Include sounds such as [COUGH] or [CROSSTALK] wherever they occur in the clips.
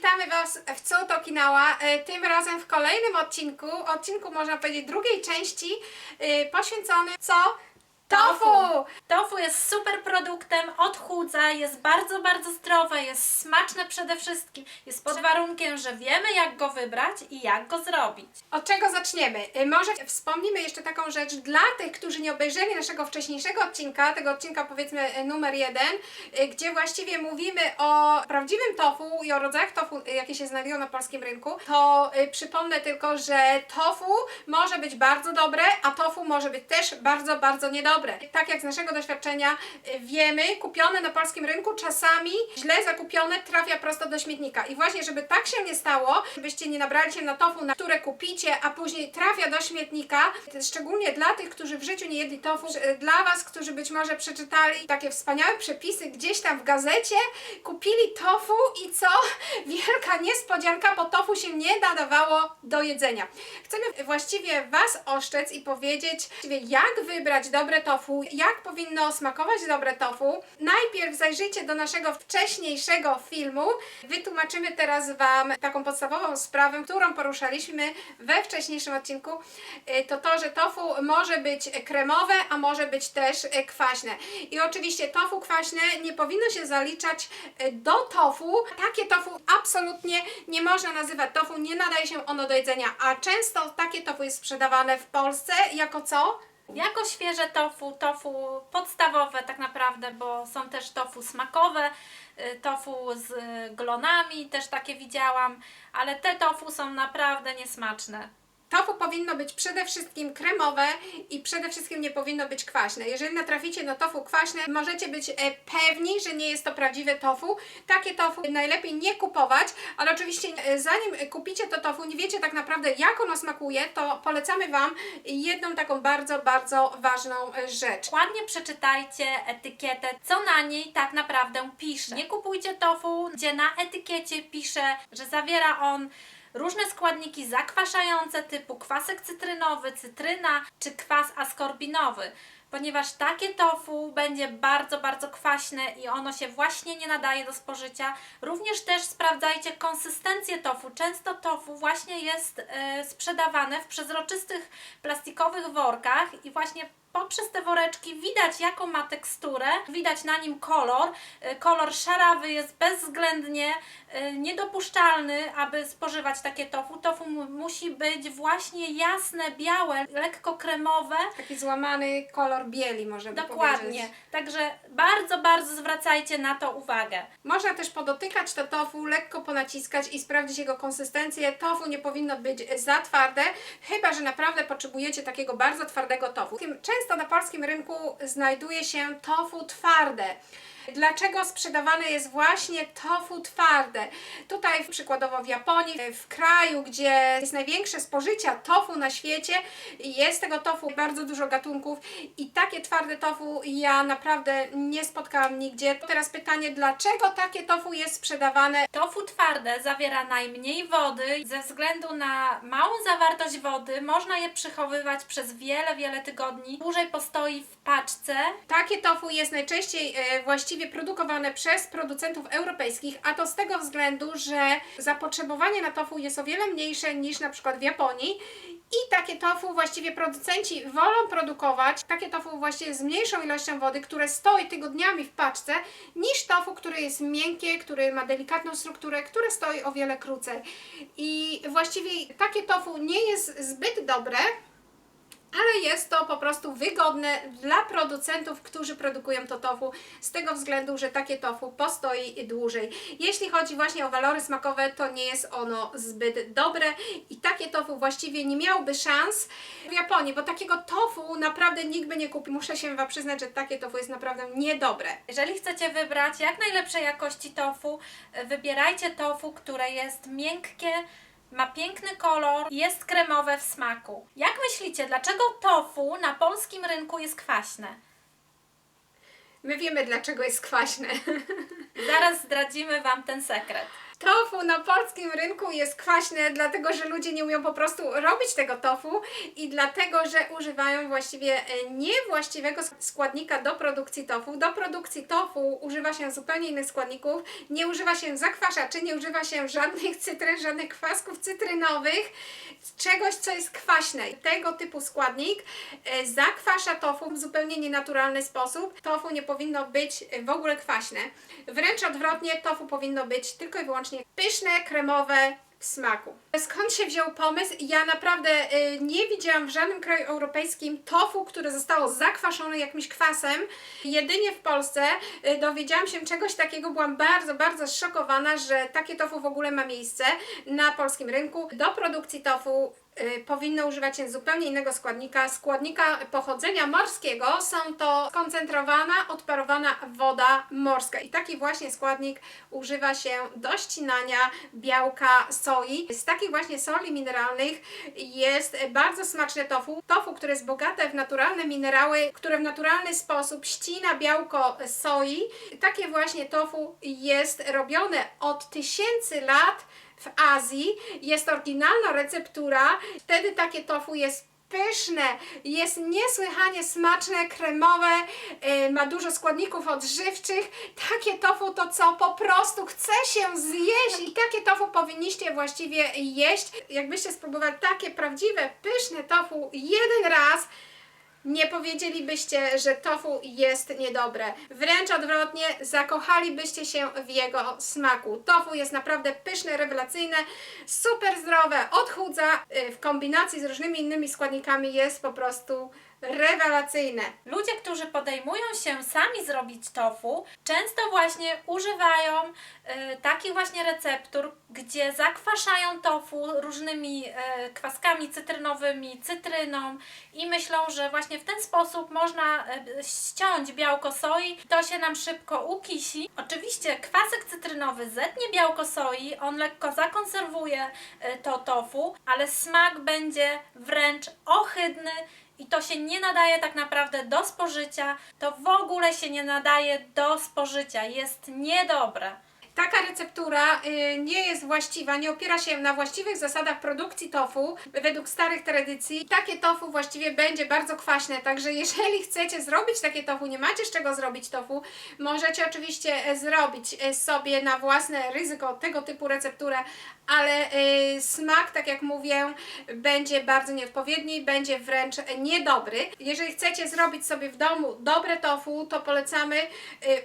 witamy Was w Co to Kinała. E, Tym razem w kolejnym odcinku, odcinku można powiedzieć drugiej części, e, poświęcony co? Tofu! Tofu jest super produktem, odchudza, jest bardzo, bardzo zdrowe, jest smaczne przede wszystkim. Jest pod warunkiem, że wiemy jak go wybrać i jak go zrobić. Od czego zaczniemy? E, Może wspomnimy jeszcze taką rzecz dla tych, którzy nie obejrzeli naszego wcześniejszego odcinka, tego odcinka powiedzmy e, numer jeden, e, gdzie właściwie mówimy o prawdziwym tofu i o rodzajach tofu, jakie się znajdują na polskim rynku, to przypomnę tylko, że tofu może być bardzo dobre, a tofu może być też bardzo, bardzo niedobre. Tak jak z naszego doświadczenia e, wiemy, kupione na polskim rynku czasami źle zakupione trafia prosto do śmietnika. I właśnie, żeby tak się nie stało, żebyście nie nabrali się na tofu, na które kupicie, a później trafia do śmietnika, szczególnie dla tych, którzy w życiu nie jedli tofu, dla Was, którzy być może przeczytali takie wspaniałe przepisy gdzieś tam w gazecie, kupili tofu i co? [LAUGHS] Wielka niespodzianka, bo tofu się nie nadawało do jedzenia. Chcemy właściwie Was oszczędzić i powiedzieć, jak wybrać dobre tofu, jak powinno smakować dobre tofu. Najpierw zajrzyjcie do naszego wcześniejszego filmu. Wytłumaczymy teraz Wam taką podstawową sprawę, którą poruszaliśmy we wcześniejszym odcinku. Y, To to, że tofu może być kremowe, a może być też y, kwaśne. I oczywiście tofu kwaśne nie powinno się zaliczać y, do tofu. Takie tofu absolutnie nie można nazywać tofu, nie nadaje się ono do jedzenia, a często takie tofu jest sprzedawane w Polsce jako co? Jako świeże tofu, tofu podstawowe tak naprawdę, bo są też tofu smakowe, y, tofu z glonami, też takie widziałam, ale te tofu są naprawdę niesmaczne. Tofu powinno być przede wszystkim kremowe i przede wszystkim nie powinno być kwaśne. Jeżeli natraficie na tofu kwaśne, możecie być e, pewni, że nie jest to prawdziwe tofu. Takie tofu najlepiej nie kupować, ale oczywiście e, zanim kupicie to tofu, nie wiecie tak naprawdę jak ono smakuje, to polecamy Wam jedną taką bardzo, bardzo ważną e, rzecz. Ładnie przeczytajcie etykietę, co na niej tak naprawdę pisze. Nie kupujcie tofu, gdzie na etykiecie pisze, że zawiera on różne składniki zakwaszające typu kwasek cytrynowy, cytryna czy kwas askorbinowy. Ponieważ takie tofu będzie bardzo, bardzo kwaśne i ono się właśnie nie nadaje do spożycia. Również też sprawdzajcie konsystencję tofu. Często tofu właśnie jest e, sprzedawane w przezroczystych plastikowych workach i właśnie poprzez te woreczki widać jaką ma teksturę, widać na nim kolor. E, Kolor szarawy jest bezwzględnie e, niedopuszczalny, aby spożywać takie tofu. Tofu mu- musi być właśnie jasne, białe, lekko kremowe. Taki złamany kolor bieli, można by Dokładnie. powiedzieć. Także bardzo, bardzo zwracajcie na to uwagę. Można też podotykać to tofu, lekko ponaciskać i sprawdzić jego konsystencję. Tofu nie powinno być za twarde, chyba że naprawdę potrzebujecie takiego bardzo twardego tofu. Często na polskim rynku znajduje się tofu twarde. Dlaczego sprzedawane jest właśnie tofu twarde? Tutaj przykładowo w Japonii, w kraju, gdzie jest największe spożycia tofu na świecie, jest tego tofu bardzo dużo gatunków i takie twarde tofu ja naprawdę nie spotkałam nigdzie. Teraz pytanie, dlaczego takie tofu jest sprzedawane? Tofu twarde zawiera najmniej wody. Ze względu na małą zawartość wody można je przechowywać przez wiele, wiele tygodni. Dłużej postoi w paczce. Takie tofu jest najczęściej e, właściwie produkowane przez producentów europejskich, a to z tego względu, że zapotrzebowanie na tofu jest o wiele mniejsze niż na przykład w Japonii. I takie tofu właściwie producenci wolą produkować, takie tofu właściwie z mniejszą ilością wody, które stoi tygodniami w paczce, niż tofu, które jest miękkie, które ma delikatną strukturę, które stoi o wiele krócej. I właściwie takie tofu nie jest zbyt dobre, ale jest to po prostu wygodne dla producentów, którzy produkują to tofu, z tego względu, że takie tofu postoi dłużej. Jeśli chodzi właśnie o walory smakowe, to nie jest ono zbyt dobre i takie tofu właściwie nie miałoby szans w Japonii, bo takiego tofu naprawdę nikt by nie kupił. Muszę się Wam przyznać, że takie tofu jest naprawdę niedobre. Jeżeli chcecie wybrać jak najlepszej jakości tofu, wybierajcie tofu, które jest miękkie, ma piękny kolor i jest kremowe w smaku. Jak myślicie, dlaczego tofu na polskim rynku jest kwaśne? My wiemy, dlaczego jest kwaśne. [LAUGHS] Zaraz zdradzimy Wam ten sekret. Tofu na polskim rynku jest kwaśne, dlatego że ludzie nie umią po prostu robić tego tofu i dlatego, że używają właściwie e, niewłaściwego sk- składnika do produkcji tofu. Do produkcji tofu używa się zupełnie innych składników, nie używa się zakwaszaczy, nie używa się żadnych cytryn, żadnych kwasków cytrynowych, czegoś, co jest kwaśne. Tego typu składnik e, zakwasza tofu w zupełnie nienaturalny sposób. Tofu nie powinno być w ogóle kwaśne. Wręcz odwrotnie, tofu powinno być tylko i wyłącznie pyszne, kremowe w smaku. Skąd się wziął pomysł? Ja naprawdę y, nie widziałam w żadnym kraju europejskim tofu, które zostało zakwaszone jakimś kwasem. Jedynie w Polsce y, dowiedziałam się czegoś takiego, byłam bardzo, bardzo zszokowana, że takie tofu w ogóle ma miejsce na polskim rynku. Do produkcji tofu powinno używać się zupełnie innego składnika, składnika pochodzenia morskiego. Są to skoncentrowana, odparowana woda morska. I taki właśnie składnik używa się do ścinania białka soi. Z takich właśnie soli mineralnych jest bardzo smaczne tofu. Tofu, które jest bogate w naturalne minerały, które w naturalny sposób ścina białko soi. Takie właśnie tofu jest robione od tysięcy lat w Azji. Jest oryginalna receptura. Wtedy takie tofu jest pyszne, jest niesłychanie smaczne, kremowe, yy, ma dużo składników odżywczych. Takie tofu to co po prostu chce się zjeść i takie tofu powinniście właściwie jeść. Jakbyście spróbowali takie prawdziwe, pyszne tofu jeden raz, nie powiedzielibyście, że tofu jest niedobre. Wręcz odwrotnie, zakochalibyście się w jego smaku. Tofu jest naprawdę pyszne, rewelacyjne, super zdrowe, odchudza, y, w kombinacji z różnymi innymi składnikami jest po prostu rewelacyjne. Ludzie, którzy podejmują się sami zrobić tofu, często właśnie używają y, takich właśnie receptur, gdzie zakwaszają tofu różnymi y, kwaskami cytrynowymi, cytryną i myślą, że właśnie w ten sposób można y, ściąć białko soi, to się nam szybko ukisi. Oczywiście kwasek cytrynowy zetnie białko soi, on lekko zakonserwuje y, to tofu, ale smak będzie wręcz ohydny i to się nie nadaje tak naprawdę do spożycia, to w ogóle się nie nadaje do spożycia, jest niedobre. Taka receptura y, nie jest właściwa, nie opiera się na właściwych zasadach produkcji tofu według starych tradycji. Takie tofu właściwie będzie bardzo kwaśne, także jeżeli [LAUGHS] chcecie zrobić takie tofu, nie macie z czego zrobić tofu, możecie oczywiście e, zrobić e, sobie na własne ryzyko tego typu recepturę, ale y, smak, tak jak mówię, będzie bardzo nieodpowiedni, będzie wręcz niedobry. Jeżeli chcecie zrobić sobie w domu dobre tofu, to polecamy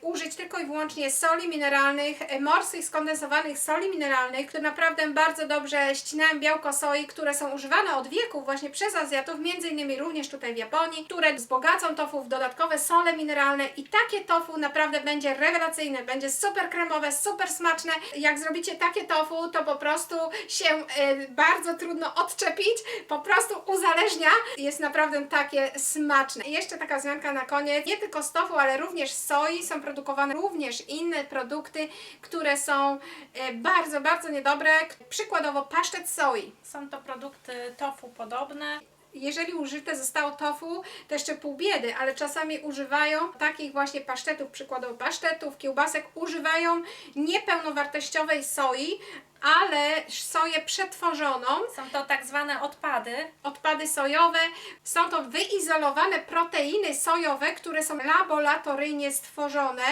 użyć tylko i wyłącznie soli mineralnych, morskich skondensowanych soli mineralnych, które naprawdę bardzo dobrze ścinają białko soi, które są używane od wieków właśnie przez Azjatów, między innymi również tutaj w Japonii, które wzbogacą tofu w dodatkowe sole mineralne i takie tofu naprawdę będzie rewelacyjne, będzie super kremowe, super smaczne. Jak zrobicie takie tofu, to po prostu się e, bardzo trudno odczepić, po prostu uzależnia. Jest naprawdę takie smaczne. I jeszcze taka wzmianka na koniec. Nie tylko z tofu, ale również z soi są produkowane również inne produkty, które są e, bardzo, bardzo niedobre. Przykładowo pasztet soi. Są to produkty tofu podobne. Jeżeli użyte zostało tofu, to jeszcze pół biedy, ale czasami używają takich właśnie pasztetów, przykładowo pasztetów, kiełbasek, używają niepełnowartościowej soi, ale soję przetworzoną, Są to tak zwane odpady. odpady sojowe. Są to wyizolowane proteiny sojowe, które są laboratoryjnie stworzone,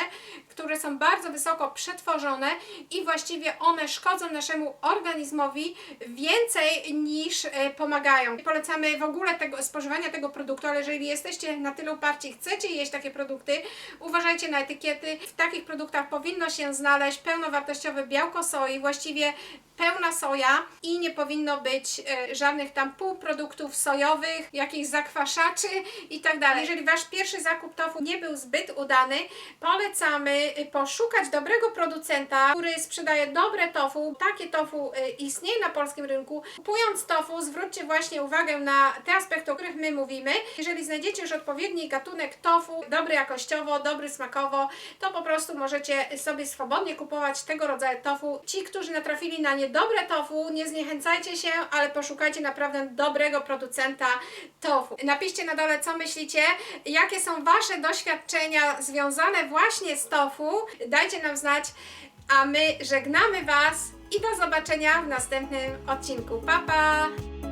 które są bardzo wysoko przetworzone i właściwie one szkodzą naszemu organizmowi więcej niż e, pomagają. Polecamy w ogóle tego, spożywania tego produktu, ale jeżeli jesteście na tyle uparci i chcecie jeść takie produkty, uważajcie na etykiety. W takich produktach powinno się znaleźć pełnowartościowe białko soi, właściwie pełna soja i nie powinno być e, żadnych tam półproduktów sojowych, jakichś zakwaszaczy i tak dalej. Jeżeli Wasz pierwszy zakup tofu nie był zbyt udany, polecamy e, poszukać dobrego producenta, który sprzedaje dobre tofu. Takie tofu e, istnieje na polskim rynku. Kupując tofu, zwróćcie właśnie uwagę na te aspekty, o których my mówimy. Jeżeli znajdziecie już odpowiedni gatunek tofu, dobry jakościowo, dobry smakowo, to po prostu możecie sobie swobodnie kupować tego rodzaju tofu. Ci, którzy natrafili trafili na niedobre tofu, nie zniechęcajcie się, ale poszukajcie naprawdę dobrego producenta tofu. Napiszcie na dole, co myślicie, jakie są Wasze doświadczenia związane właśnie z tofu. Dajcie nam znać, a my żegnamy Was i do zobaczenia w następnym odcinku. Pa, pa!